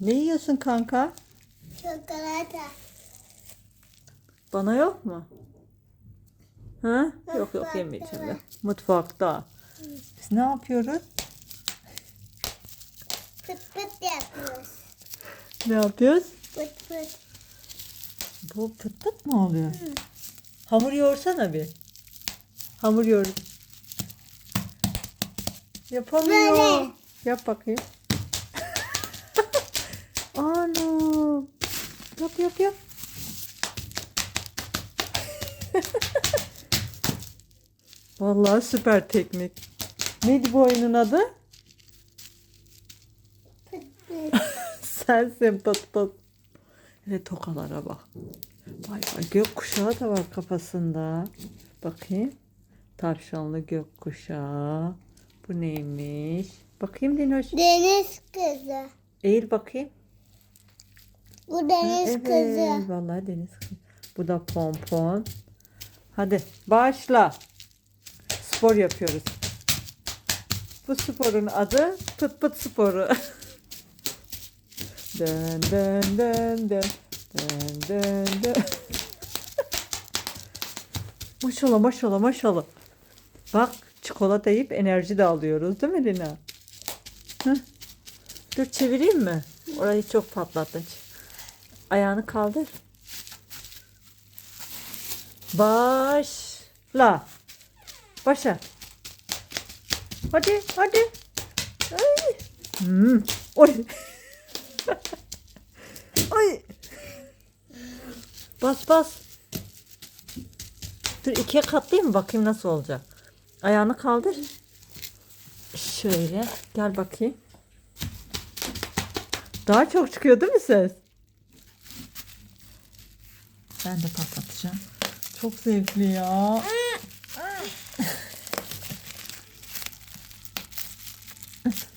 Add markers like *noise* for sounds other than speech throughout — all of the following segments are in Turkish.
Ne yiyorsun kanka? Çikolata. Bana yok mu? Ha? Yok yok Mutfakta yemeyeceğim de. Mutfakta. Biz ne yapıyoruz? Pıt pıt yapıyoruz. Ne yapıyoruz? Pıt pıt. Bu pıt pıt mı oluyor? Hamur yoğursana bir. Hamur yoğur. Yapamıyor. Böyle. Yap bakayım. Ana. Yap yap yap. Vallahi süper teknik. Neydi bu oyunun adı? *laughs* Sensin pıt pıt. Ve tokalara bak. Vay vay gökkuşağı da var kafasında. Bakayım. Tavşanlı gökkuşağı. Bu neymiş? Bakayım Dinoş. Deniz kızı. Eğil bakayım. Bu deniz evet, kızı. Vallahi deniz kızı. Bu da pompon. Hadi başla. Spor yapıyoruz. Bu sporun adı pıt pıt sporu. *laughs* dön dön dön dön. Dön dön dön. *laughs* maşallah maşallah maşallah. Bak çikolata yiyip enerji de alıyoruz değil mi Lina? Heh. Dur çevireyim mi? Orayı çok patlattın. Ayağını kaldır. Başla. Başa. Hadi hadi. Ay. Hmm. Oy. *laughs* Ay. Bas bas. Dur ikiye katlayayım bakayım nasıl olacak. Ayağını kaldır. Şöyle gel bakayım. Daha çok çıkıyor değil mi ses? Ben de patlatacağım. Çok zevkli ya. *laughs*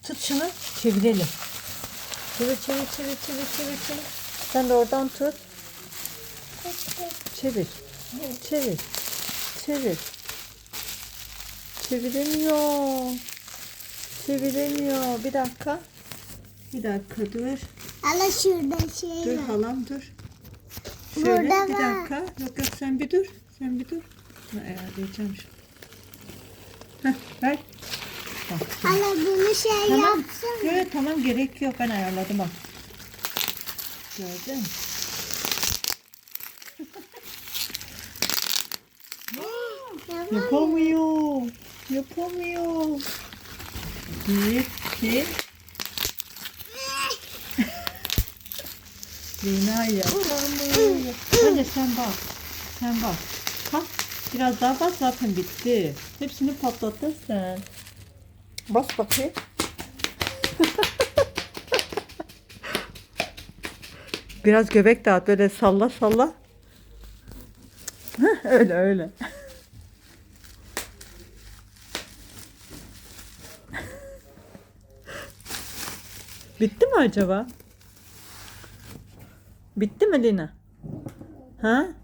Tut şunu çevirelim. Çevir çevir çevir çevir çevir çevir. Sen de oradan tut. Çevir. Çevir. Çevir. Çeviremiyor. Çeviremiyor. Bir dakika. Bir dakika dur. Hala şurada şey Dur var. halam dur. Şöyle Burada bir var. dakika. Yok yok sen bir dur. Sen bir dur. Ben ayarlayacağım şimdi. Heh, ver. Bak. Hala bunu şey Tamam. yapsın. Evet tamam gerek yok. Ben ayarladım bak. Gördün mü? Yapamıyor. Yapamıyor. Bir, iki. Lina yapamıyor. Hadi sen bak. Sen bak. Bak. Biraz daha bas zaten bitti. Hepsini patlattın sen. Bas bakayım. *laughs* Biraz göbek dağıt böyle salla salla. Öyle öyle. *laughs* Bitti mi acaba? Bitti mi Lina? Ha?